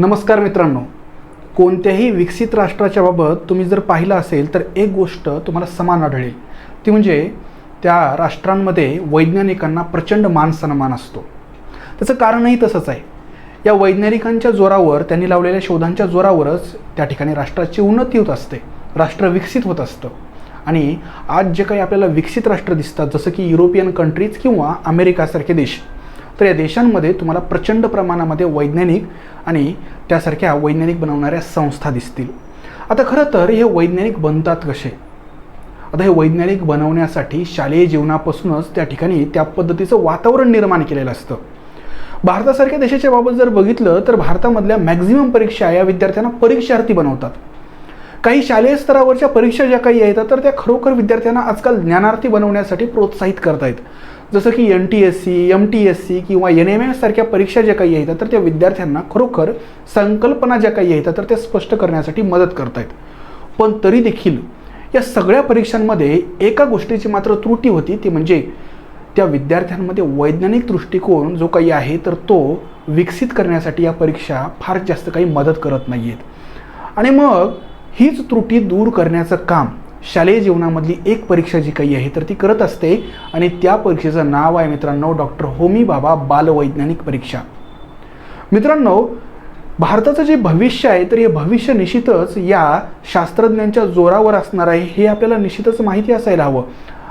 नमस्कार मित्रांनो. कोणत्याही विकसित राष्ट्राच्या बाबत तुम्ही जर पाहिलं असेल तर एक गोष्ट तुम्हाला समान आढळेल. ती म्हणजे त्या राष्ट्रांमध्ये वैज्ञानिकांना प्रचंड मान सन्मान असतो. त्याचं कारणही तसंच आहे. या वैज्ञानिकांच्या जोरावर त्यांनी लावलेल्या शोधांच्या जोरावरच त्या ठिकाणी राष्ट्राची उन्नती होत असते राष्ट्र विकसित होत असतं. आणि आज जे काही आपल्याला विकसित राष्ट्र दिसतात जसं की युरोपियन कंट्रीज किंवा अमेरिकासारखे देश तर या देशांमध्ये तुम्हाला प्रचंड प्रमाणामध्ये वैज्ञानिक आणि त्यासारख्या वैज्ञानिक बनवणाऱ्या संस्था दिसतील. आता खरं तर हे वैज्ञानिक बनतात कसे? आता हे वैज्ञानिक बनवण्यासाठी शालेय जीवनापासूनच त्या ठिकाणी त्या पद्धतीचं वातावरण निर्माण केलेलं असतं. भारतासारख्या देशाच्या बाबत जर बघितलं तर भारतामधल्या मॅक्झिमम परीक्षा या विद्यार्थ्यांना परीक्षार्थी बनवतात. काही शालेय स्तरावरच्या परीक्षा ज्या काही येतात तर त्या खरोखर विद्यार्थ्यांना आजकाल ज्ञानार्थी बनवण्यासाठी प्रोत्साहित करतायत. जसं की N T S C M T S C किंवा एन एम एस सारख्या परीक्षा ज्या काही येतात तर त्या विद्यार्थ्यांना खरोखर संकल्पना ज्या काही येतात तर त्या स्पष्ट करण्यासाठी मदत करतायत. पण तरी देखील या सगळ्या परीक्षांमध्ये एका गोष्टीची मात्र त्रुटी होती ती म्हणजे त्या विद्यार्थ्यांमध्ये वैज्ञानिक दृष्टिकोन जो काही आहे तर तो विकसित करण्यासाठी या परीक्षा फार जास्त काही मदत करत नाही आहेत आणि मग हीच त्रुटी दूर करण्याचं काम शालेय जीवनामधली एक परीक्षा जी काही आहे तर ती करत असते. आणि त्या परीक्षेचं नाव आहे मित्रांनो डॉक्टर होमी बाबा बालवैज्ञानिक परीक्षा. मित्रांनो भारताचं जे भविष्य आहे तर हे भविष्य निश्चितच या शास्त्रज्ञांच्या जोरावर असणार आहे हे आपल्याला निश्चितच माहिती असायला हवं.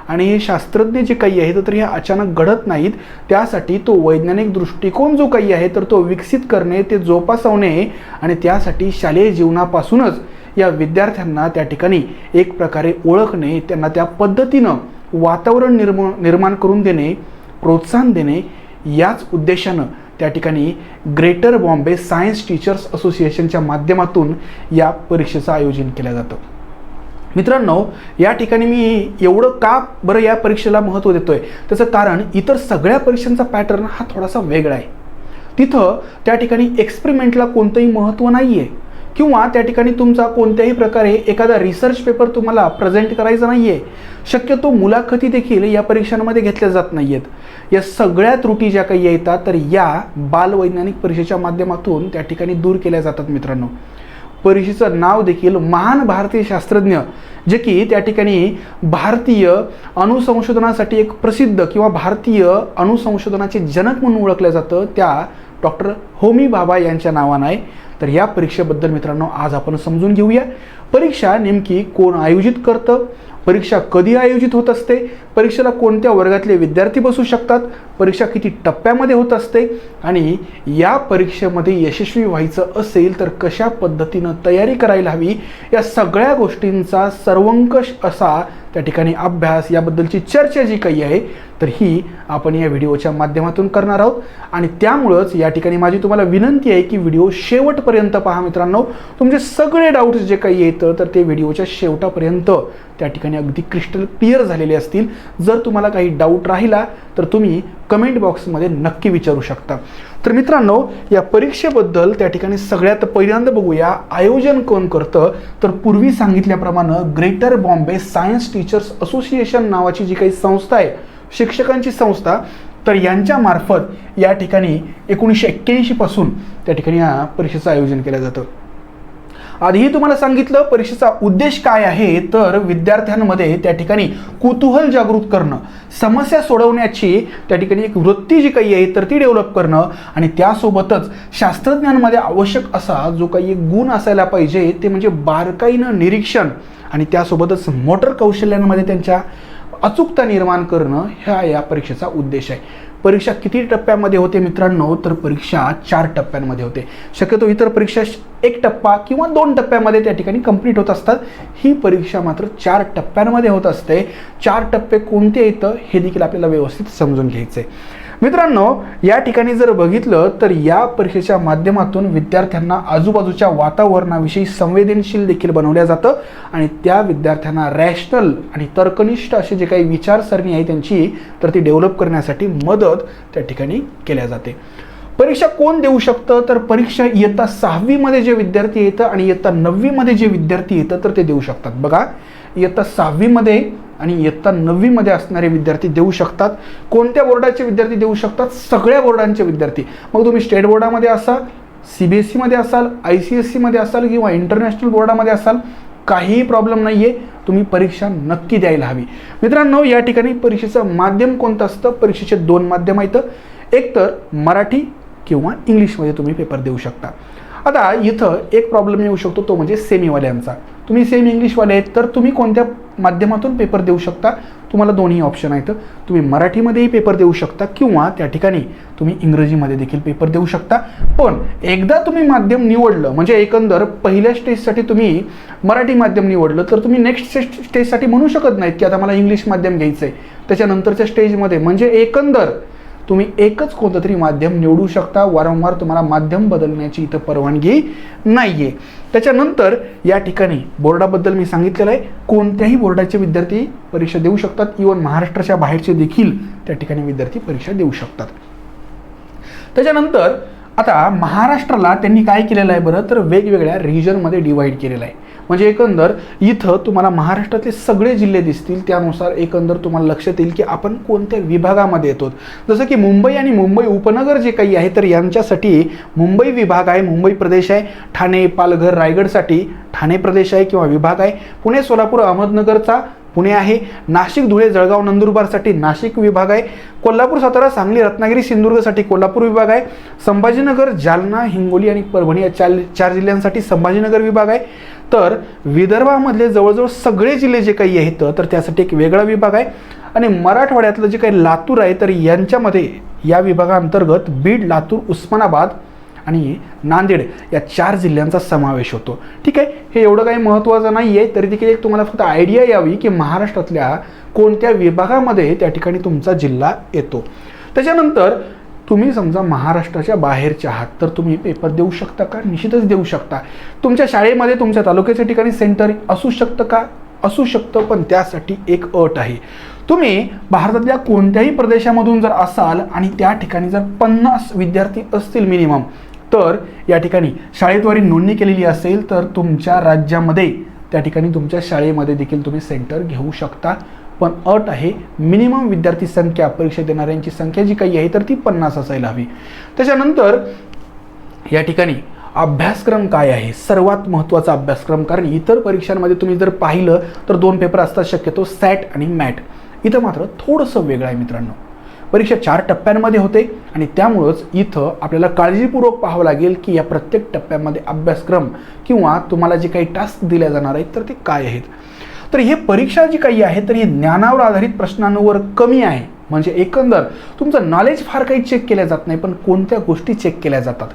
आणि हे शास्त्रज्ञ जे काही आहेत तर हे अचानक घडत नाहीत. त्यासाठी तो वैज्ञानिक दृष्टिकोन जो काही आहे तर तो विकसित करणे ते जोपासवणे आणि त्यासाठी शालेय जीवनापासूनच या विद्यार्थ्यांना त्या ठिकाणी एक प्रकारे ओळखणे त्यांना त्या पद्धतीनं वातावरण निर्म निर्माण करून देणे प्रोत्साहन देणे याच उद्देशानं त्या ठिकाणी ग्रेटर बॉम्बे सायन्स टीचर्स असोसिएशनच्या माध्यमातून या परीक्षेचं आयोजन केलं जातं. मित्रांनो या ठिकाणी मी एवढं का बरं या परीक्षेला महत्त्व देतोय? त्याचं कारण इतर सगळ्या परीक्षांचा पॅटर्न हा थोडासा वेगळा आहे. तिथं त्या ठिकाणी एक्सपेरिमेंटला कोणतंही महत्त्व नाही आहे किंवा त्या ठिकाणी तुमचा कोणत्याही प्रकारे एखादा रिसर्च पेपर तुम्हाला प्रेझेंट करायचा नाही आहे शक्यतो मुलाखती देखील या परीक्षांमध्ये घेतल्या जात नाही आहेत या सगळ्या त्रुटी ज्या काही येतात तर या बालवैज्ञानिक परीक्षेच्या माध्यमातून त्या ठिकाणी दूर केल्या जातात मित्रांनो. परीक्षेचं नाव देखील महान भारतीय शास्त्रज्ञ जे की त्या ठिकाणी भारतीय अणुसंशोधनासाठी एक प्रसिद्ध किंवा भारतीय अणुसंशोधनाचे जनक म्हणून ओळखलं जातं त्या डॉक्टर होमी बाबा यांच्या नावानं आहे. तर या परीक्षेबद्दल मित्रांनो आज आपण समजून घेऊया. परीक्षा नेमकी कोण आयोजित करतं? परीक्षा कधी आयोजित होत असते? परीक्षेला कोणत्या वर्गातले विद्यार्थी बसू शकतात? परीक्षा किती टप्प्यामध्ये होत असते? आणि या परीक्षेमध्ये यशस्वी व्हायचं असेल तर कशा पद्धतीनं तयारी करायला हवी? या सगळ्या गोष्टींचा सर्वंकष असा त्या ठिकाणी अभ्यास याबद्दलची चर्चा जी काही आहे तर ही आपण या व्हिडिओच्या माध्यमातून करणार आहोत. आणि त्यामुळंच या ठिकाणी माझी तुम्हाला विनंती आहे की व्हिडिओ शेवट शेवटपर्यंत पहा मित्रांनो. तुमचे सगळे डाऊट्स जे काही येतं तर ते व्हिडिओच्या शेवटापर्यंत त्या ठिकाणी अगदी क्रिस्टल क्लिअर झालेले असतील. जर तुम्हाला काही डाऊट राहिला तर तुम्ही कमेंट बॉक्समध्ये नक्की विचारू शकता. तर मित्रांनो या परीक्षेबद्दल त्या ठिकाणी सगळ्यात पहिल्यांदा बघूया. आयोजन कोण करतं? तर पूर्वी सांगितल्याप्रमाणे greater Bombay science teachers association नावाची जी काही संस्था आहे शिक्षकांची संस्था तर यांच्या मार्फत या ठिकाणी एकोणीसशे एक्क्याऐंशीपासून त्या ठिकाणी या परीक्षेचं आयोजन केलं जातं. आधीही तुम्हाला सांगितलं परीक्षेचा उद्देश काय आहे? तर विद्यार्थ्यांमध्ये त्या ठिकाणी कुतूहल जागृत करणं समस्या सोडवण्याची त्या ठिकाणी एक वृत्ती जी काही आहे तर ती डेव्हलप करणं आणि त्यासोबतच शास्त्रज्ञांमध्ये आवश्यक असा जो काही एक गुण असायला पाहिजे ते म्हणजे बारकाईनं निरीक्षण आणि त्यासोबतच मोटर कौशल्यांमध्ये त्यांच्या अचूकता निर्माण करणं ह्या या परीक्षेचा उद्देश आहे. परीक्षा किती टप्प्यामध्ये होते मित्रांनो? तर परीक्षा चार टप्प्यांमध्ये होते. शक्यतो इतर परीक्षा एक टप्पा किंवा दोन टप्प्यामध्ये त्या ठिकाणी कंप्लीट होत असतात. ही परीक्षा मात्र चार टप्प्यांमध्ये होत असते. चार टप्पे कोणते येतं हे देखील आपल्याला व्यवस्थित समजून घ्यायचं आहे मित्रांनो या ठिकाणी जर बघितलं तर या परीक्षेच्या माध्यमातून विद्यार्थ्यांना आजूबाजूच्या वातावरणाविषयी संवेदनशील देखील बनवल्या जातं आणि त्या विद्यार्थ्यांना रॅशनल आणि तर्कनिष्ठ असे जे काही विचारसरणी आहे त्यांची तर ती डेव्हलप करण्यासाठी मदत त्या ठिकाणी केल्या जाते. परीक्षा कोण देऊ शकतं? तर परीक्षा इयत्ता सहावीमध्ये जे विद्यार्थी येतं आणि इयत्ता नववीमध्ये जे विद्यार्थी येतं तर ते देऊ शकतात. बघा इयत्ता सहावीमध्ये आणि इयत्ता नववीमध्ये असणारे विद्यार्थी देऊ शकतात. कोणत्या बोर्डाचे विद्यार्थी देऊ शकतात? सगळ्या बोर्डांचे विद्यार्थी. मग तुम्ही स्टेट बोर्डामध्ये असा सी बी एस सीमध्ये असाल आय सी एस सीमध्ये असाल किंवा इंटरनॅशनल बोर्डामध्ये असाल काहीही प्रॉब्लेम नाही आहे तुम्ही परीक्षा नक्की द्यायला हवी. मित्रांनो या ठिकाणी परीक्षेचं माध्यम कोणतं असतं? परीक्षेचे दोन माध्यम आहेत. एक तर मराठी किंवा इंग्लिशमध्ये तुम्ही पेपर देऊ शकता. आता इथं एक प्रॉब्लेम येऊ शकतो तो म्हणजे सेमीवाल्यांचा तुम्ही सेम इंग्लिशवाले आहेत तर तुम्ही कोणत्या माध्यमातून पेपर देऊ शकता? तुम्हाला दोन्ही ऑप्शन आहेत. तुम्ही मराठीमध्येही पेपर देऊ शकता किंवा त्या ठिकाणी तुम्ही इंग्रजीमध्ये देखील पेपर देऊ शकता. पण एकदा तुम्ही माध्यम निवडलं म्हणजे एकंदर पहिल्या स्टेजसाठी तुम्ही मराठी माध्यम निवडलं तर तुम्ही नेक्स्ट स्टेजसाठी म्हणू शकत नाहीत की आता मला इंग्लिश माध्यम घ्यायचं आहे त्याच्यानंतरच्या स्टेजमध्ये म्हणजे एकंदर तुम्ही एकच कोणतं तरी माध्यम निवडू शकता. वारंवार तुम्हाला माध्यम बदलण्याची इथं परवानगी नाही आहे त्याच्यानंतर या ठिकाणी बोर्डाबद्दल मी सांगितलेलं आहे. कोणत्याही बोर्डाचे विद्यार्थी परीक्षा देऊ शकतात. इवन महाराष्ट्राच्या बाहेरचे देखील त्या ठिकाणी विद्यार्थी परीक्षा देऊ शकतात. त्याच्यानंतर आता महाराष्ट्राला त्यांनी काय केलेलं आहे बरं? तर वेगवेगळ्या रिजनमध्ये डिवाईड केलेलं आहे. म्हणजे एकंदर इथं तुम्हाला महाराष्ट्रातले सगळे जिल्हे दिसतील त्यानुसार एकंदर तुम्हाला लक्षात येईल की आपण कोणत्या विभागामध्ये येतो. जसं की मुंबई आणि मुंबई उपनगर जे काही आहे तर यांच्यासाठी मुंबई विभाग आहे मुंबई प्रदेश आहे ठाणे पालघर रायगडसाठी ठाणे प्रदेश आहे किंवा विभाग आहे. पुणे सोलापूर अहमदनगरचा पुणे आहे. नाशिक धुळे जळगाव नंदुरबारसाठी नाशिक विभाग आहे. कोल्हापूर सातारा सांगली रत्नागिरी सिंधुदुर्गसाठी कोल्हापूर विभाग आहे. संभाजीनगर जालना हिंगोली आणि परभणी या चार चार जिल्ह्यांसाठी संभाजीनगर विभाग आहे. तर विदर्भामधले जवळजवळ सगळे जिल्हे जे काही आहेत तर त्यासाठी एक वेगळा विभाग आहे. आणि मराठवाड्यातलं जे काही लातूर आहे तर यांच्यामध्ये या विभागाअंतर्गत बीड लातूर उस्मानाबाद आणि नांदेड या चार जिल्ह्यांचा समावेश होतो. ठीक आहे? हे एवढं काही महत्त्वाचं नाही आहे तरी देखील एक तुम्हाला फक्त आयडिया यावी की महाराष्ट्रातल्या कोणत्या विभागामध्ये त्या ठिकाणी तुमचा जिल्हा येतो. त्याच्यानंतर तुम्ही समजा महाराष्ट्राच्या बाहेरचे आहात तर तुम्ही पेपर देऊ शकता का? निश्चितच देऊ शकता. तुमच्या शाळेमध्ये तुमच्या तालुक्याच्या ठिकाणी सेंटर असू शकतं का? असू शकतं पण त्यासाठी एक अट आहे. तुम्ही भारतातल्या कोणत्याही प्रदेशामधून जर असाल आणि त्या ठिकाणी जर पन्नास विद्यार्थी असतील मिनिमम तर या ठिकाणी शाळेद्वारे नोंदणी केलेली असेल तर तुमच्या राज्यामध्ये त्या ठिकाणी तुमच्या शाळेमध्ये देखील तुम्ही सेंटर घेऊ शकता. पण अट आहे मिनिमम विद्यार्थी संख्या परीक्षा देणाऱ्यांची संख्या जी काही आहे तर ती पन्नास असायला हवी. त्याच्यानंतर या ठिकाणी अभ्यासक्रम काय आहे? सर्वात महत्त्वाचा अभ्यासक्रम कारण इतर परीक्षांमध्ये तुम्ही जर पाहिलं तर दोन पेपर असतात शक्यतो सॅट आणि मॅट इथं मात्र थोडंसं वेगळं आहे मित्रांनो. परीक्षा चार टप्प्यांमध्ये होते आणि त्यामुळंच इथं आपल्याला काळजीपूर्वक पाहावं लागेल की या प्रत्येक टप्प्यामध्ये अभ्यासक्रम किंवा तुम्हाला जे काही टास्क दिल्या जाणार आहेत तर ते काय आहेत? तर हे परीक्षा जी काही आहे तर ही ज्ञानावर आधारित प्रश्नांवर कमी आहे. म्हणजे एकंदर तुमचं नॉलेज फार काही चेक केल्या जात नाही पण कोणत्या गोष्टी चेक केल्या जातात?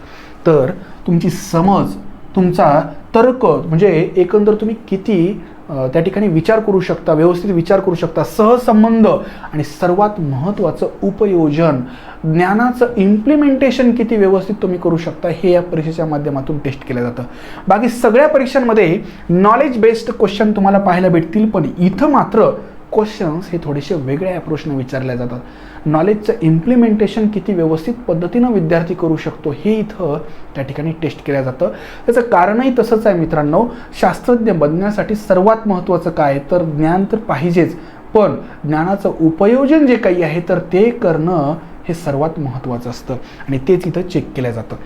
तर तुमची समज तुमचा तर्क म्हणजे एकंदर तुम्ही किती त्या ठिकाणी विचार करू शकता व्यवस्थित विचार करू शकता. सहसंबंध आणि सर्वात महत्त्वाचं उपयोजन ज्ञानाचं इम्प्लिमेंटेशन किती व्यवस्थित तुम्ही करू शकता हे या परीक्षेच्या माध्यमातून टेस्ट केलं जातं. बाकी सगळ्या परीक्षांमध्ये नॉलेज बेस्ड क्वेश्चन तुम्हाला पाहायला भेटतील पण इथं मात्र क्वेश्चन्स हे थोडेसे वेगळ्या अप्रोचने विचारल्या जातात. नॉलेजचं इम्प्लिमेंटेशन किती व्यवस्थित पद्धतीनं विद्यार्थी करू शकतो हे इथं त्या ठिकाणी टेस्ट केलं जातं. त्याचं कारणही तसंच आहे मित्रांनो शास्त्रज्ञ बनण्यासाठी सर्वात महत्त्वाचं काय? तर ज्ञान तर पाहिजेच पण ज्ञानाचं उपयोजन जे काही आहे तर ते करणं हे सर्वात महत्त्वाचं असतं. आणि तेच इथं चेक केलं जातं.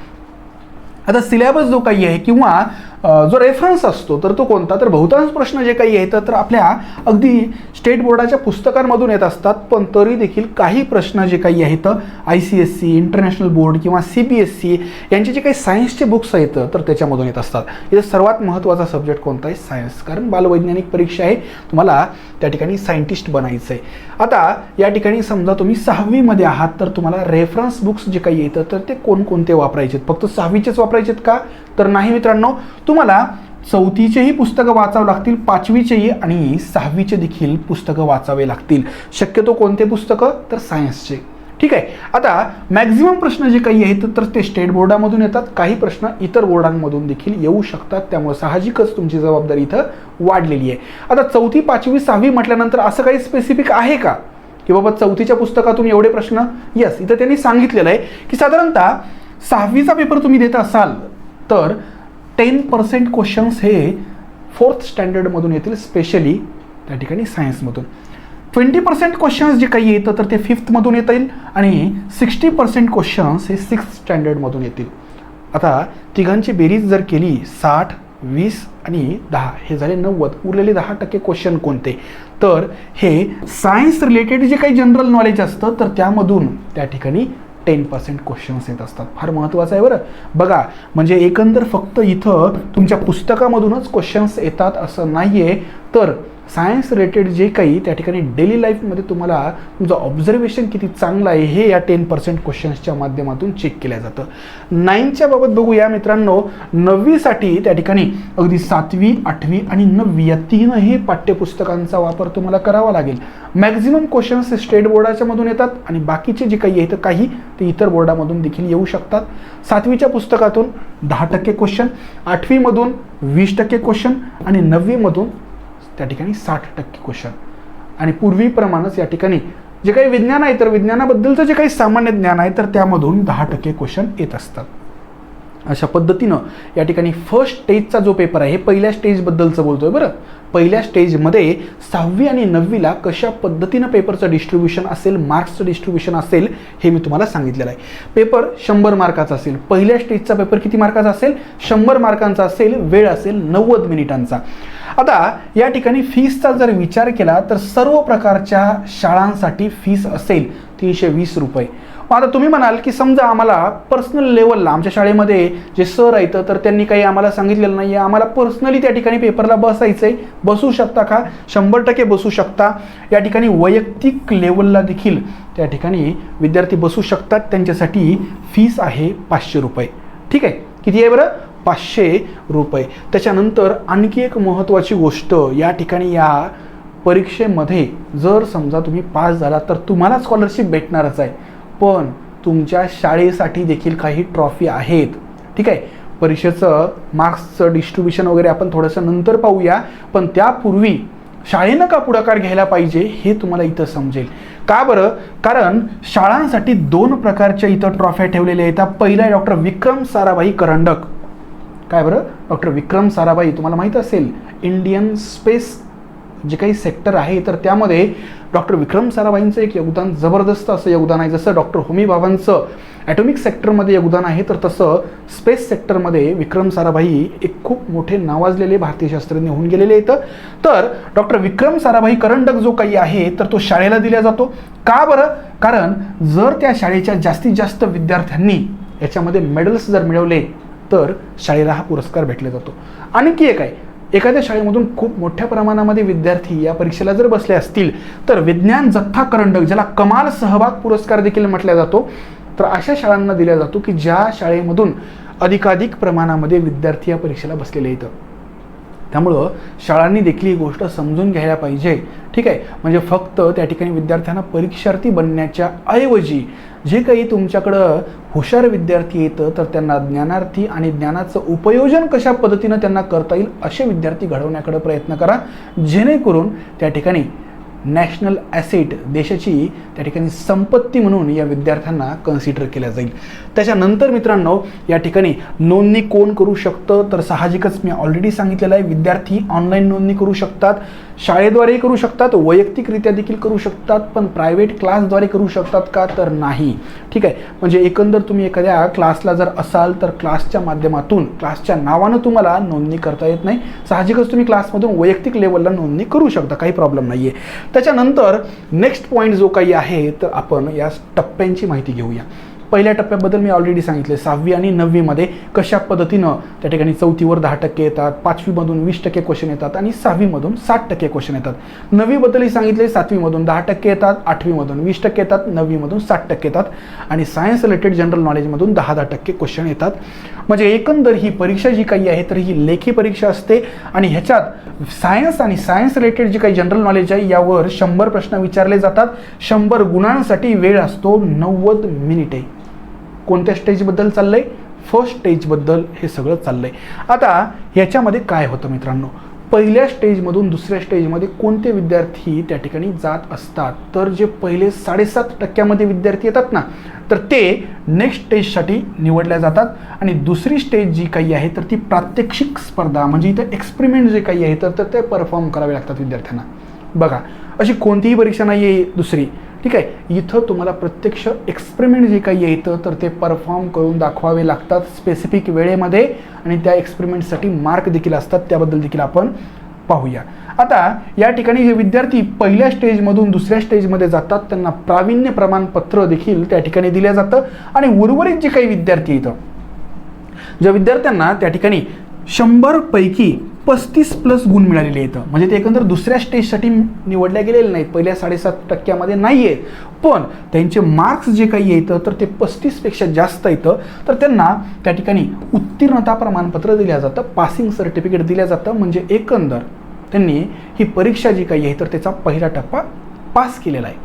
आता सिलेबस जो काही आहे किंवा जो रेफरन्स असतो तर तो कोणता? तर बहुतांश प्रश्न जे काही आहेत तर आपल्या अगदी स्टेट बोर्डाच्या पुस्तकांमधून येत असतात. पण तरी देखील काही प्रश्न जे काही आहेत I C S C international board किंवा सी बी एस सी यांचे जे काही सायन्सचे बुक्स आहेत तर त्याच्यामधून येत असतात. इथं सर्वात महत्त्वाचा सब्जेक्ट कोणता आहे? सायन्स कारण बालवैज्ञानिक परीक्षा आहे. तुम्हाला त्या ठिकाणी सायंटिस्ट बनायचं आहे. आता या ठिकाणी समजा तुम्ही सहावीमध्ये आहात तर तुम्हाला रेफरन्स बुक्स जे काही येतं तर ते कोणकोणते वापरायचे फक्त सहावीचेच वापरायचे का? तर नाही मित्रांनो तुम्हाला चौथीचेही पुस्तकं वाचावं लागतील पाचवीचेही आणि सहावीचे देखील पुस्तकं वाचावे लागतील. शक्यतो कोणते पुस्तकं? तर सायन्सचे. ठीक आहे? आता मॅक्झिमम प्रश्न जे काही आहेत तर ते स्टेट बोर्डामधून येतात. काही प्रश्न इतर बोर्डांमधून देखील येऊ शकतात. त्यामुळे साहजिकच तुमची जबाबदारी इथं वाढलेली आहे. आता चौथी पाचवी सहावी म्हटल्यानंतर असं काही स्पेसिफिक आहे का? की बाबा चौथीच्या पुस्तकातून एवढे प्रश्न? यस इथं त्यांनी सांगितलेलं आहे की साधारणतः सहावीचा पेपर तुम्ही देत असाल तर टेन पर्सेंट क्वेश्चन्स हे फोर्थ स्टँडर्डमधून येतील स्पेशली त्या ठिकाणी सायन्समधून ट्वेंटी पर्सेंट क्वेश्चन्स जे काही येतं तर ते फिफ्थमधून येता येईल आणि सिक्स्टी पर्सेंट क्वेश्चन्स हे सिक्स्थ स्टँडर्डमधून येतील. आता तिघांची बेरीज जर केली साठ वीस आणि दहा हे झाले नव्वद. उरलेले दहा टक्के क्वेश्चन कोणते? तर हे सायन्स रिलेटेड जे काही जनरल नॉलेज असतं तर त्यामधून त्या ठिकाणी टेन पर्सेंट क्वेश्चन्स येत असतात. फार महत्त्वाचं आहे बरं. बघा म्हणजे एकंदर फक्त इथं तुमच्या पुस्तकामधूनच क्वेश्चन्स येतात असं नाही आहे तर सायन्स रिलेटेड जे काही त्या ठिकाणी डेली लाईफमध्ये तुम्हाला तुमचं ऑब्झर्वेशन किती चांगलं आहे हे या टेन पर्सेंट क्वेश्चन्सच्या माध्यमातून चेक केलं जातं. नाईनच्या बाबत बघूया मित्रांनो नववीसाठी त्या ठिकाणी अगदी सातवी आठवी आणि नववी या तीनही पाठ्यपुस्तकांचा वापर तुम्हाला करावा लागेल. मॅक्झिमम क्वेश्चन्स स्टेट बोर्डाच्या मधून येतात आणि बाकीचे जे काही आहेत काही ते इतर बोर्डामधून देखील येऊ शकतात. सातवीच्या पुस्तकातून दहा टक्के क्वेश्चन आठवीमधून वीस टक्के क्वेश्चन आणि नववीमधून त्या ठिकाणी साठ टक्के क्वेश्चन आणि पूर्वीप्रमाणेच या ठिकाणी जे काही विज्ञान आहे तर विज्ञानाबद्दलचं जे काही सामान्य ज्ञान आहे तर त्यामधून दहा टक्के क्वेश्चन येत असतात. अशा पद्धतीनं या ठिकाणी फर्स्ट स्टेजचा जो पेपर आहे हे पहिल्या स्टेजबद्दलचं बोलतोय बरं. पहिल्या स्टेजमध्ये सहावी आणि नववीला कशा पद्धतीनं पेपरचं डिस्ट्रीब्युशन असेल मार्क्सचं डिस्ट्रीब्युशन असेल हे मी तुम्हाला सांगितलेलं आहे. पेपर शंभर मार्काचा असेल पहिल्या स्टेजचा पेपर किती मार्काचा असेल? शंभर मार्कांचा असेल वेळ असेल नव्वद मिनिटांचा. आता या ठिकाणी फीसचा जर विचार केला तर सर्व प्रकारच्या शाळांसाठी फीस असेल तीनशे वीस रुपये. मग आता तुम्ही म्हणाल की समजा आम्हाला पर्सनल लेवलला आमच्या शाळेमध्ये जे सर आहेत तर त्यांनी काही आम्हाला सांगितलेलं नाही आहे आम्हाला पर्सनली त्या ठिकाणी पेपरला बसायचं आहे बसू शकता का? शंभर टक्के बसू शकता. या ठिकाणी वैयक्तिक लेवलला देखील त्या ठिकाणी विद्यार्थी बसू शकतात. त्यांच्यासाठी फीस आहे पाचशे रुपये. ठीक आहे? किती आहे बरं? पाचशे रुपये. त्याच्यानंतर आणखी एक महत्त्वाची गोष्ट या ठिकाणी या परीक्षेमध्ये जर समजा तुम्ही पास झाला तर तुम्हाला स्कॉलरशिप भेटणारच आहे. पण तुमच्या शाळेसाठी देखील काही ट्रॉफी आहेत. ठीक आहे? परीक्षेचं मार्क्सचं डिस्ट्रीब्युशन वगैरे आपण थोडंसं नंतर पाहूया पण त्यापूर्वी शाळेनं का पुढाकार घ्यायला पाहिजे हे तुम्हाला इथं समजेल. का बरं? कारण शाळांसाठी दोन प्रकारच्या इथं ट्रॉफ्या ठेवलेल्या आहेत. पहिला डॉक्टर विक्रम साराभाई करंडक. काय बरं? डॉक्टर विक्रम साराभाई तुम्हाला माहीत असेल इंडियन स्पेस जे काही सेक्टर आहे तर त्यामध्ये डॉक्टर विक्रम साराभाईंचं एक योगदान जबरदस्त असं योगदान आहे. जसं डॉक्टर होमी बाबांचं ॲटॉमिक सेक्टरमध्ये योगदान आहे तर तसं स्पेस सेक्टरमध्ये विक्रम साराभाई एक खूप मोठे नावाजलेले भारतीय शास्त्रज्ञ होऊन गेलेले आहेत. तर डॉक्टर विक्रम साराभाई करंडक जो काही आहे तर तो शाळेला दिला जातो. का बरं? कारण जर त्या शाळेच्या जास्तीत जास्त विद्यार्थ्यांनी याच्यामध्ये मेडल्स जर मिळवले तर शाळेला हा पुरस्कार भेटला जातो. आणखी एक आहे एखाद्या शाळेमधून खूप मोठ्या प्रमाणामध्ये विद्यार्थी या परीक्षेला जर बसले असतील तर विज्ञान जथ्था करंडक ज्याला कमाल सहभाग पुरस्कार देखील म्हटला जातो तर अशा शाळांना दिला जातो की ज्या शाळेमधून अधिकाधिक प्रमाणामध्ये विद्यार्थी या परीक्षेला बसलेले येतं त्यामुळं शाळांनी देखील ही गोष्ट समजून घ्यायला पाहिजे. ठीक आहे? म्हणजे फक्त त्या ठिकाणी विद्यार्थ्यांना परीक्षार्थी बनण्याच्या ऐवजी जे काही तुमच्याकडं हुशार विद्यार्थी येतं तर त्यांना ज्ञानार्थी आणि ज्ञानाचं उपयोजन कशा पद्धतीनं त्यांना करता येईल असे विद्यार्थी घडवण्याकडे प्रयत्न करा. जेणेकरून त्या ठिकाणी नॅशनल ॲसेट देशाची त्या ठिकाणी संपत्ती म्हणून या विद्यार्थ्यांना कन्सिडर केल्या जाईल. त्याच्यानंतर मित्रांनो या ठिकाणी नोंदणी कोण करू शकतं? तर साहजिकच मी ऑलरेडी सांगितलेलं आहे विद्यार्थी ऑनलाईन नोंदणी करू शकतात. शाळेद्वारे करू शकतात वैयक्तिकरित्या देखील करू शकतात पण प्रायव्हेट क्लासद्वारे करू शकतात का तर नाही. ठीक आहे? म्हणजे एकंदर तुम्ही एखाद्या क्लासला जर असाल तर क्लासच्या माध्यमातून क्लासच्या नावानं तुम्हाला नोंदणी करता येत नाही. साहजिकच तुम्ही क्लासमधून वैयक्तिक लेवलला नोंदणी करू शकता काही प्रॉब्लेम नाही आहे त्याच्यानंतर नेक्स्ट पॉईंट जो काही आहे तर आपण या टप्प्यांची माहिती घेऊया. पहिल्या टप्प्याबद्दल मी ऑलरेडी सांगितले सहावी आणि नववीमध्ये कशा पद्धतीनं त्या ठिकाणी चौथीवर दहा टक्के येतात पाचवीमधून वीस टक्के क्वेश्चन येतात आणि सहावीमधून साठ टक्के क्वेश्चन येतात. नववीबद्दलही सांगितले सातवीमधून दहा टक्के येतात आठवीमधून वीस टक्के येतात नववीमधून साठ टक्के येतात आणि सायन्स रिलेटेड जनरल नॉलेजमधून दहा दहा टक्के क्वेश्चन येतात. म्हणजे एकंदर ही परीक्षा जी काही आहे तर ही लेखी परीक्षा असते आणि ह्याच्यात सायन्स आणि सायन्स रिलेटेड जी काही जनरल नॉलेज आहे यावर शंभर प्रश्न विचारले जातात. शंभर गुणांसाठी वेळ असतो नव्वद मिनिटे. कोणत्या स्टेजबद्दल चाललं आहे फर्स्ट स्टेजबद्दल हे सगळं चाललं आहे आता ह्याच्यामध्ये काय होतं मित्रांनो? पहिल्या स्टेजमधून दुसऱ्या स्टेजमध्ये कोणते विद्यार्थी त्या ठिकाणी जात असतात? तर जे पहिले साडेसात टक्क्यामध्ये विद्यार्थी येतात ना तर ते नेक्स्ट स्टेजसाठी निवडल्या जातात. आणि दुसरी स्टेज जी काही आहे तर ती प्रात्यक्षिक स्पर्धा म्हणजे इथं एक्सपेरिमेंट जे काही आहे तर तर ते परफॉर्म करावे लागतात विद्यार्थ्यांना. बघा अशी कोणतीही परीक्षा नाही आहे दुसरी. ठीक आहे इथं तुम्हाला प्रत्यक्ष एक्सपेरिमेंट जे काही येतं तर ते परफॉर्म करून दाखवावे लागतात स्पेसिफिक वेळेमध्ये आणि त्या एक्सपेरिमेंटसाठी मार्क देखील असतात त्याबद्दल देखील आपण पाहूया. आता या ठिकाणी जे विद्यार्थी पहिल्या स्टेजमधून दुसऱ्या स्टेजमध्ये जातात त्यांना प्रावीण्य प्रमाणपत्र देखील त्या ठिकाणी दिलं जातं आणि उर्वरित जे काही विद्यार्थी येतं ज्या विद्यार्थ्यांना त्या ठिकाणी शंभरपैकी पस्तीस प्लस गुण मिळालेले आहेत. म्हणजे ते एकंदर दुसऱ्या स्टेजसाठी निवडल्या गेलेले नाहीत. पहिल्या साडेसात टक्क्यामध्ये नाही आहे पण त्यांचे मार्क्स जे काही येतं तर ते पस्तीसपेक्षा जास्त येतं तर त्यांना त्या ठिकाणी उत्तीर्णता प्रमाणपत्र दिलं जातं. पासिंग सर्टिफिकेट दिलं जातं. म्हणजे एकंदर त्यांनी ही परीक्षा जी काही आहे तर त्याचा पहिला टप्पा पास केलेला आहे.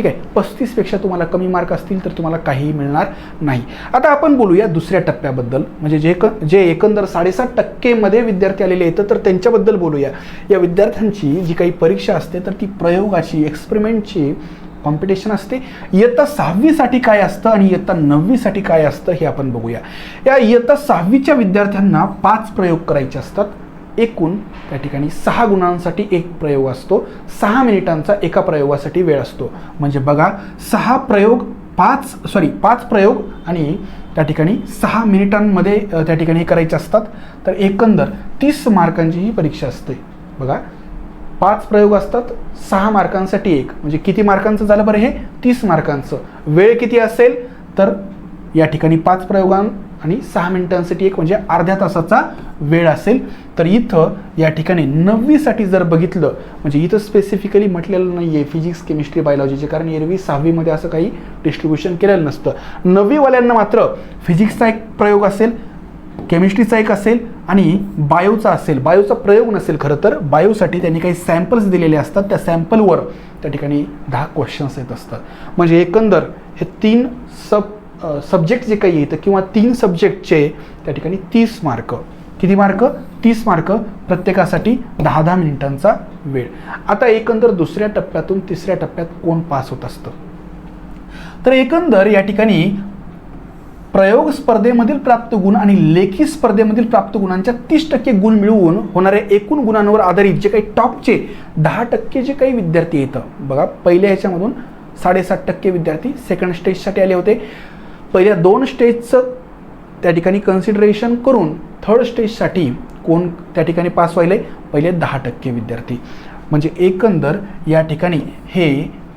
ठीक आहे? पस्तीसपेक्षा तुम्हाला कमी मार्क असतील तर तुम्हाला काहीही मिळणार नाही. आता आपण बोलूया दुसऱ्या टप्प्याबद्दल. म्हणजे जे क जे एकंदर साडेसात टक्केमध्ये विद्यार्थी आलेले येतं तर त्यांच्याबद्दल बोलूया. या विद्यार्थ्यांची जी काही परीक्षा असते तर ती प्रयोगाची एक्सपेरिमेंटची कॉम्पिटिशन असते. इयत्ता सहावीसाठी काय असतं आणि इयत्ता नववीसाठी काय असतं हे आपण बघूया. या इयत्ता सहावीच्या विद्यार्थ्यांना पाच प्रयोग करायचे असतात. एकूण त्या ठिकाणी सहा गुणांसाठी एक प्रयोग असतो. सहा मिनिटांचा एका प्रयोगासाठी वेळ असतो. म्हणजे बघा सहा प्रयोग पाच सॉरी पाच प्रयोग आणि त्या ठिकाणी सहा मिनिटांमध्ये त्या ठिकाणी करायचे असतात. तर एकंदर तीस मार्कांची ही परीक्षा असते. बघा पाच प्रयोग असतात सहा मार्कांसाठी एक. म्हणजे किती मार्कांचं झालं बरं हे? तीस मार्कांचं. वेळ किती असेल? तर या ठिकाणी पाच प्रयोगां आणि सहा मिनिटांसाठी एक म्हणजे अर्ध्या तासाचा वेळ असेल. तर इथं या ठिकाणी नववीसाठी जर बघितलं म्हणजे इथं स्पेसिफिकली म्हटलेलं नाही आहे फिजिक्स केमिस्ट्री बायोलॉजीचे कारण एरवी सहावीमध्ये असं काही डिस्ट्रीब्युशन केलेलं नसतं. नववीवाल्यांना मात्र फिजिक्सचा एक प्रयोग असेल केमिस्ट्रीचा एक असेल आणि बायोचा असेल. बायोचा प्रयोग नसेल खरं तर बायोसाठी त्यांनी काही सॅम्पल्स दिलेले असतात. त्या सॅम्पलवर त्या ठिकाणी दहा क्वेश्चन्स येत असतात. म्हणजे एकंदर हे तीन सब सब्जेक्ट जे काही येतं किंवा तीन सब्जेक्टचे त्या ठिकाणी तीस मार्क किती मार्क तीस मार्क प्रत्येकासाठी दहा दहा मिनिटांचा वेळ. आता एकंदर दुसऱ्या टप्प्यातून तिसऱ्या टप्प्यात कोण पास होत असतं? तर एकंदर या ठिकाणी प्रयोग स्पर्धेमधील प्राप्त गुण आणि लेखी स्पर्धेमधील प्राप्त गुणांच्या तीस टक्के गुण मिळवून होणाऱ्या एकूण गुणांवर आधारित जे काही टॉपचे दहा टक्के जे काही विद्यार्थी येतं. बघा पहिल्या ह्याच्यामधून साडेसात टक्के विद्यार्थी सेकंड स्टेजसाठी आले होते. पहिल्या दोन स्टेजचं त्या ठिकाणी कन्सिडरेशन करून थर्ड स्टेजसाठी कोण त्या ठिकाणी पास व्हायले पहिले दहा टक्के विद्यार्थी. म्हणजे एकंदर या ठिकाणी हे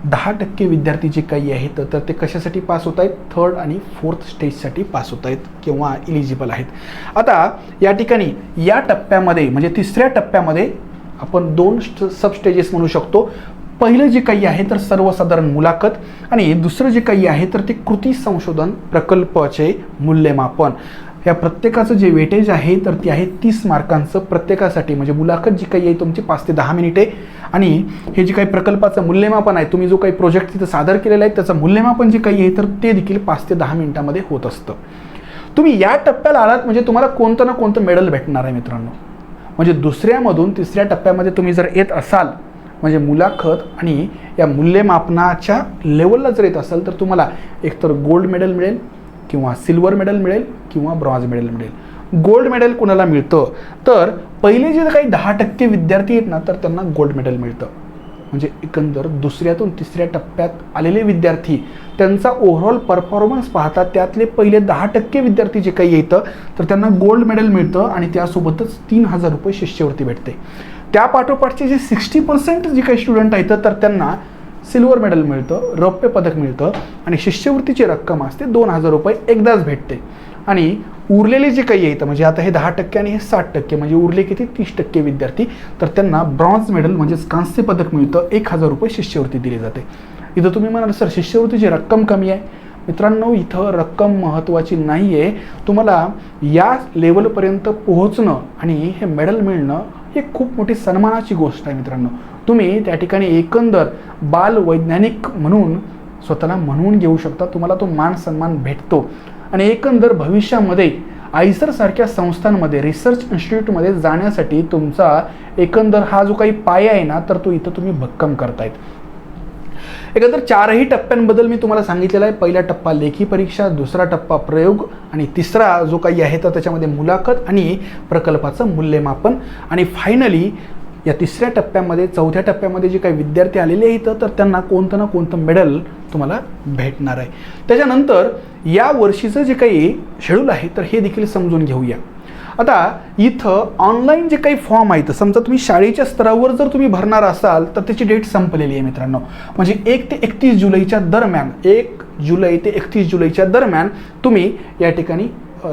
दहा टक्के विद्यार्थी जे काही आहेत तर ते कशासाठी पास होत आहेत थर्ड आणि फोर्थ स्टेजसाठी पास होत आहेत किंवा इलिजिबल आहेत. आता या ठिकाणी या टप्प्यामध्ये म्हणजे तिसऱ्या टप्प्यामध्ये आपण दोन सब स्टेजेस म्हणू शकतो. पहिलं जे काही आहे तर सर्वसाधारण मुलाखत आणि दुसरं जे काही आहे तर ते कृती संशोधन प्रकल्पाचे मूल्यमापन. या प्रत्येकाचं जे वेटेज आहे तर ते आहे तीस मार्कांचं प्रत्येकासाठी. म्हणजे मुलाखत जी काही आहे तुमची पाच ते दहा मिनिटे. आणि हे जे काही प्रकल्पाचं मूल्यमापन आहे तुम्ही जो काही प्रोजेक्ट तिथं सादर केलेला आहे त्याचं मूल्यमापन जे काही आहे तर ते देखील पाच ते दहा मिनिटामध्ये होत असतं. तुम्ही या टप्प्याला आलात म्हणजे तुम्हाला कोणतं ना कोणतं मेडल भेटणार आहे मित्रांनो. म्हणजे दुसऱ्यामधून तिसऱ्या टप्प्यामध्ये तुम्ही जर येत असाल म्हणजे मुलाखत आणि या मूल्यमापनाच्या लेवलला जर येत असाल तर तुम्हाला एकतर गोल्ड मेडल मिळेल किंवा सिल्वर मेडल मिळेल किंवा ब्रॉन्झ मेडल मिळेल. गोल्ड मेडल कोणाला मिळतं? तर पहिले जे काही दहा टक्के विद्यार्थी आहेत ना तर त्यांना गोल्ड मेडल मिळतं. म्हणजे एकंदर दुसऱ्यातून तिसऱ्या टप्प्यात आलेले विद्यार्थी त्यांचा ओव्हरऑल परफॉर्मन्स पाहता त्यातले पहिले दहा टक्के विद्यार्थी जे काही येतं तर त्यांना गोल्ड मेडल मिळतं आणि त्यासोबतच तीन हजार रुपये शिष्यवृत्ती भेटते. त्या पाठोपाठचे जे सिक्स्टी पर्सेंट जे काही स्टुडंट आहेत तर त्यांना सिल्वर मेडल मिळतं रौप्य पदक मिळतं आणि शिष्यवृत्तीची रक्कम असते दोन हजार रुपये एकदाच भेटते. आणि उरलेले जे काही येतं म्हणजे आता हे दहा टक्के आणि हे साठ टक्के म्हणजे उरले किती? तीस टक्के विद्यार्थी. तर त्यांना ब्रॉन्झ मेडल म्हणजेच कांस्य पदक मिळतं एक हजार रुपये शिष्यवृत्ती दिली जाते. इथं तुम्ही म्हणाल सर शिष्यवृत्तीची रक्कम कमी आहे. मित्रांनो इथं रक्कम महत्त्वाची नाही आहे तुम्हाला या लेवलपर्यंत पोहोचणं आणि हे मेडल मिळणं ही खूप मोठी सन्मानाची गोष्ट आहे मित्रांनो. तुम्ही त्या ठिकाणी एकंदर बालवैज्ञानिक म्हणून स्वतःला म्हणून घेऊ शकता. तुम्हाला तो मान सन्मान भेटतो. आणि एकंदर भविष्यामध्ये आयसरसारख्या संस्थांमध्ये रिसर्च इन्स्टिट्यूटमध्ये जाण्यासाठी तुमचा एकंदर हा जो काही पाया आहे ना तर तो इथं तुम्ही भक्कम करतायत. एकंदर चारही टप्प्यांबद्दल मी तुम्हाला सांगितलेलं आहे. पहिला टप्पा लेखी परीक्षा दुसरा टप्पा प्रयोग आणि तिसरा जो काही आहे तर त्याच्यामध्ये मुलाखत आणि प्रकल्पाचं मूल्यमापन. आणि फायनली या तिसऱ्या टप्प्यामध्ये चौथ्या टप्प्यामध्ये जे काही विद्यार्थी आलेले आहेत तर त्यांना कोणतं ना कोणतं मेडल तुम्हाला भेटणार आहे. त्याच्यानंतर या वर्षीचं जे काही शेड्यूल आहे तर हे देखील समजून घेऊया. आता इथं ऑनलाईन जे काही फॉर्म आहेत समजा तुम्ही शाळेच्या स्तरावर जर तुम्ही भरणार असाल तर त्याची डेट संपलेली आहे मित्रांनो. म्हणजे एक ते एकतीस जुलैच्या दरम्यान एक जुलै ते एकतीस जुलैच्या दरम्यान तुम्ही या ठिकाणी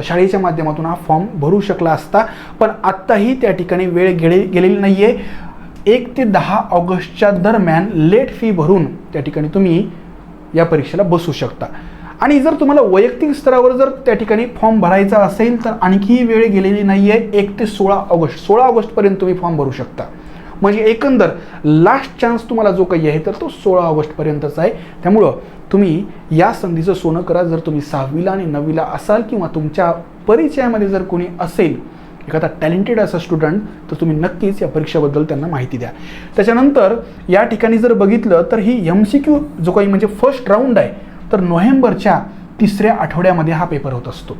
शाळेच्या माध्यमातून हा फॉर्म भरू शकला असता पण आत्ताही त्या ठिकाणी वेळ गेले गेलेली नाही आहे एक ते दहा ऑगस्टच्या दरम्यान लेट फी भरून त्या ठिकाणी तुम्ही या परीक्षेला बसू शकता. आणि जर तुम्हाला वैयक्तिक स्तरावर जर त्या ठिकाणी फॉर्म भरायचा असेल तर आणखीही वेळ गेलेली नाही आहे एक ते सोळा ऑगस्ट सोळा ऑगस्टपर्यंत तुम्ही फॉर्म भरू शकता. म्हणजे एकंदर लास्ट चान्स तुम्हाला जो काही आहे तर तो सोळा ऑगस्टपर्यंतचा आहे. त्यामुळं तुम्ही या संधीचं सोनं करा. जर तुम्ही सहावीला आणि नववीला असाल किंवा तुमच्या परिचयामध्ये जर कोणी असेल एखादा टॅलेंटेड असा स्टुडंट तर तुम्ही नक्कीच या परीक्षेबद्दल त्यांना माहिती द्या. त्याच्यानंतर या ठिकाणी जर बघितलं तर ही एम सी क्यू जो काही म्हणजे फर्स्ट राऊंड आहे तर नोव्हेंबरच्या तिसऱ्या आठवड्यामध्ये हा पेपर होत असतो.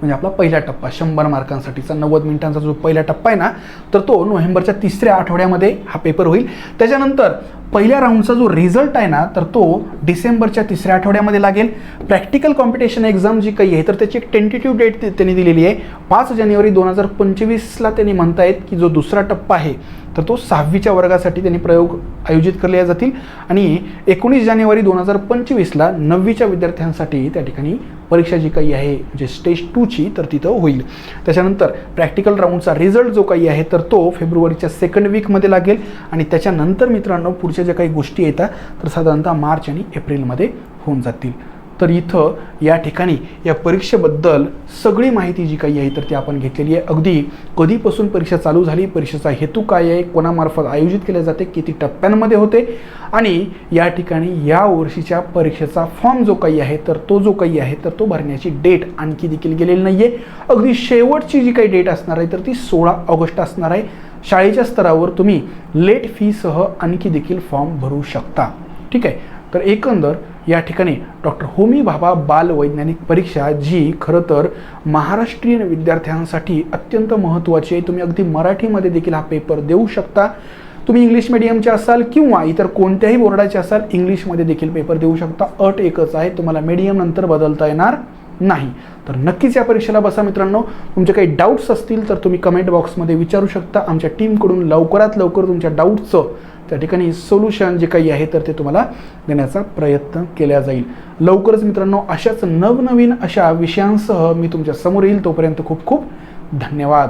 म्हणजे आपला पहिला टप्पा शंभर मार्कांसाठीचा नव्वद मिनिटांचा जो पहिला टप्पा आहे ना तर तो नोव्हेंबरच्या तिसऱ्या आठवड्यामध्ये हा पेपर होईल. त्याच्यानंतर पहिल्या राऊंडचा जो रिझल्ट आहे ना तर तो डिसेंबरच्या तिसऱ्या आठवड्यामध्ये लागेल. प्रॅक्टिकल कॉम्पिटिशन एक्झाम जी काही आहे तर त्याची एक टेंटेटिव्ह डेट त्यांनी दिलेली आहे. पाच जानेवारी दोन हजार पंचवीसला त्यांनी म्हणतायत की जो दुसरा टप्पा आहे तर तो सहावीच्या वर्गासाठी त्यांनी प्रयोग आयोजित केले जातील. आणि एकोणीस जानेवारी दोन हजार पंचवीसला नववीच्या विद्यार्थ्यांसाठी त्या ठिकाणी परीक्षा जी काही आहे म्हणजे स्टेज टूची तर तिथं होईल. त्याच्यानंतर प्रॅक्टिकल राऊंडचा रिझल्ट जो काही आहे तर तो फेब्रुवारीच्या सेकंड वीकमध्ये लागेल. आणि त्याच्यानंतर मित्रांनो पुढच्या ज्या काही गोष्टी येतात तर साधारणतः मार्च आणि एप्रिलमध्ये होऊन जातील. तर इथं या ठिकाणी या परीक्षेबद्दल सगळी माहिती जी काही आहे तर ती आपण घेतलेली आहे. अगदी कधीपासून परीक्षा चालू झाली परीक्षेचा हेतू काय आहे कोणामार्फत आयोजित केले जाते किती टप्प्यांमध्ये होते आणि या ठिकाणी या वर्षीच्या परीक्षेचा फॉर्म जो काही आहे तर तो जो काही आहे तर तो भरण्याची डेट आणखी देखील गेलेली नाही आहे अगदी शेवटची जी काही डेट असणार आहे तर ती सोळा ऑगस्ट असणार आहे. शाळेच्या स्तरावर तुम्ही लेट फीसह आणखी देखील फॉर्म भरू शकता. ठीक आहे? तर एकंदर या ठिकाणी डॉक्टर होमी भाभा बाल वैज्ञानिक परीक्षा जी खरं तर महाराष्ट्रीयन विद्यार्थ्यांसाठी अत्यंत महत्त्वाची आहे. तुम्ही अगदी मराठीमध्ये देखील हा पेपर देऊ शकता. तुम्ही इंग्लिश मिडियमचे असाल किंवा इतर कोणत्याही बोर्डाचे असाल इंग्लिशमध्ये देखील पेपर देऊ शकता. अट एकच आहे. तुम्हाला मीडियम नंतर बदलता येणार नाही. तर नक्कीच या परीक्षेला बसा मित्रांनो. तुमचे काही डाऊट्स असतील तर तुम्ही कमेंट बॉक्समध्ये विचारू शकता. आमच्या टीमकडून लवकरात लवकर तुमच्या डाऊटचं त्या ठिकाणी सोल्युशन जे काही आहे तर ते तुम्हाला देण्याचा प्रयत्न केला जाईल. लवकरच मित्रांनो अशाच नवनवीन अशा विषयांसह मी तुमच्यासमोर येईल. तोपर्यंत खूप खूप धन्यवाद.